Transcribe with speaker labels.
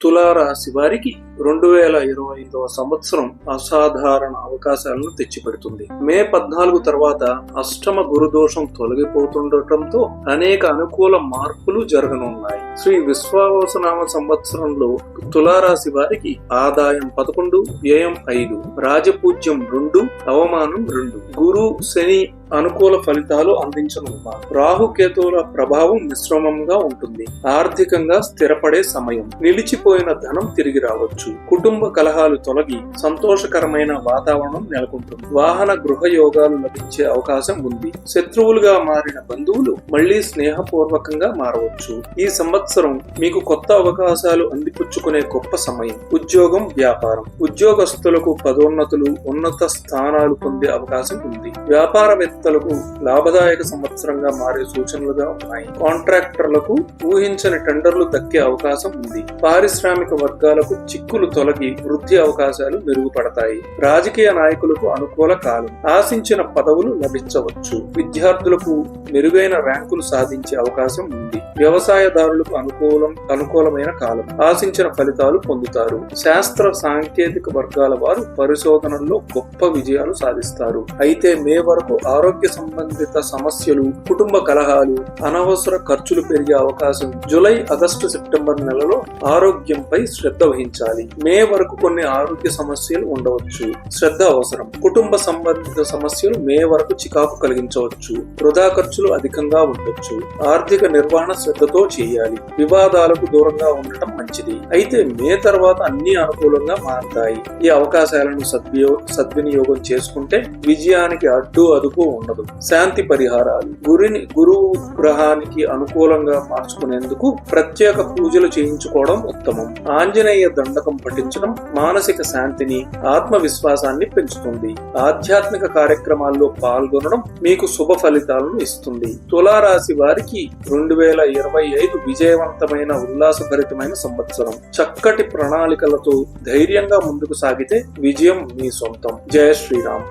Speaker 1: తులారాశి వారికి రెండు వేల ఇరవై ఐదవ సంవత్సరం అసాధారణ అవకాశాలను తెచ్చిపెడుతుంది. మే పద్నాలుగు తర్వాత అష్టమ గురుదోషం తొలగిపోతుండటంతో అనేక అనుకూల మార్పులు జరగనున్నాయి. శ్రీ విశ్వావసనామ సంవత్సరంలో తులారాశి వారికి ఆదాయం పదకొండు వ్యయం ఐదు రాజపూజ్యం రెండు అవమానం రెండు. గురు శని అనుకూల ఫలితాలు అందించనున్నారు రాహుకేతువుల ప్రభావం మిశ్రమంగా ఉంటుంది. ఆర్థికంగా స్థిరపడే సమయం. నిలిచిపోయిన ధనం తిరిగి రావచ్చు. కుటుంబ కలహాలు తొలగి సంతోషకరమైన వాతావరణం నెలకొంటుంది. వాహన గృహ యోగాలు లభించే అవకాశం ఉంది. శత్రువులుగా మారిన బంధువులు మళ్ళీ స్నేహపూర్వకంగా మారవచ్చు. ఈ సంవత్సరం మీకు కొత్త అవకాశాలు అందిపుచ్చుకునే గొప్ప సమయం. ఉద్యోగం వ్యాపారం. ఉద్యోగస్తులకు పదోన్నతులు ఉన్నత స్థానాలు పొందే అవకాశం ఉంది. వ్యాపారవేత్తలకు లాభదాయక సంవత్సరంగా మారే సూచనలుగా ఉన్నాయి. కాంట్రాక్టర్లకు ఊహించని టెండర్లు దక్కే అవకాశం ఉంది. పారిశ్రామిక వర్గాలకు చిక్కులు తొలగి వృద్ధి అవకాశాలు మెరుగుపడతాయి. రాజకీయ నాయకులకు అనుకూల కాలం. ఆశించిన పదవులు లభించవచ్చు. విద్యార్థులకు మెరుగైన ర్యాంకులు సాధించే అవకాశం ఉంది. వ్యవసాయదారులకు అనుకూలం అనుకూలమైన కాలం. ఆశించిన ఫలితాలు పొందుతారు. శాస్త్ర సాంకేతిక వర్గాల వారు పరిశోధనల్లో గొప్ప విజయాలు సాధిస్తారు. అయితే మే వరకు ఆరోగ్య సంబంధిత సమస్యలు కుటుంబ కలహాలు అనవసర ఖర్చులు పెరిగే అవకాశం జూలై ఆగస్టు సెప్టెంబర్ నెలలో ఆరోగ్యంపై శ్రద్ధ వహించాలి. మే వరకు కొన్ని ఆరోగ్య సమస్యలు ఉండవచ్చు. శ్రద్ధ అవసరం. కుటుంబ సంబంధిత సమస్యలు మే వరకు చికాకు కలిగించవచ్చు. వృధా ఖర్చులు అధికంగా ఉండొచ్చు. ఆర్థిక నిర్వహణ శ్రద్ధతో చేయాలి. వివాదాలకు దూరంగా ఉండటం మంచిది. అయితే మే తర్వాత అన్ని అనుకూలంగా మారతాయి. ఈ అవకాశాలను సద్వియో సద్వినియోగం చేసుకుంటే విజయానికి అడ్డు అదుపు ఉండదు. శాంతి పరిహారాలు. గురిని గురువు గ్రహానికి అనుకూలంగా మార్చుకునేందుకు ప్రత్యేక పూజలు చేయించుకోవడం ఉత్తమం. ఆంజనేయ దండకం పఠించడం మానసిక శాంతిని ఆత్మవిశ్వాసాన్ని పెంచుతుంది. ఆధ్యాత్మిక కార్యక్రమాల్లో పాల్గొనడం మీకు శుభ ఫలితాలను ఇస్తుంది. తులారాశి వారికి రెండు వేల ఇరవై ఐదు విజయవంతమైన ఉల్లాసభరితమైన సంవత్సరం. చక్కటి ప్రణాళికలతో ధైర్యంగా ముందుకు సాగితే విజయం మీ సొంతం. జయ శ్రీరామ్.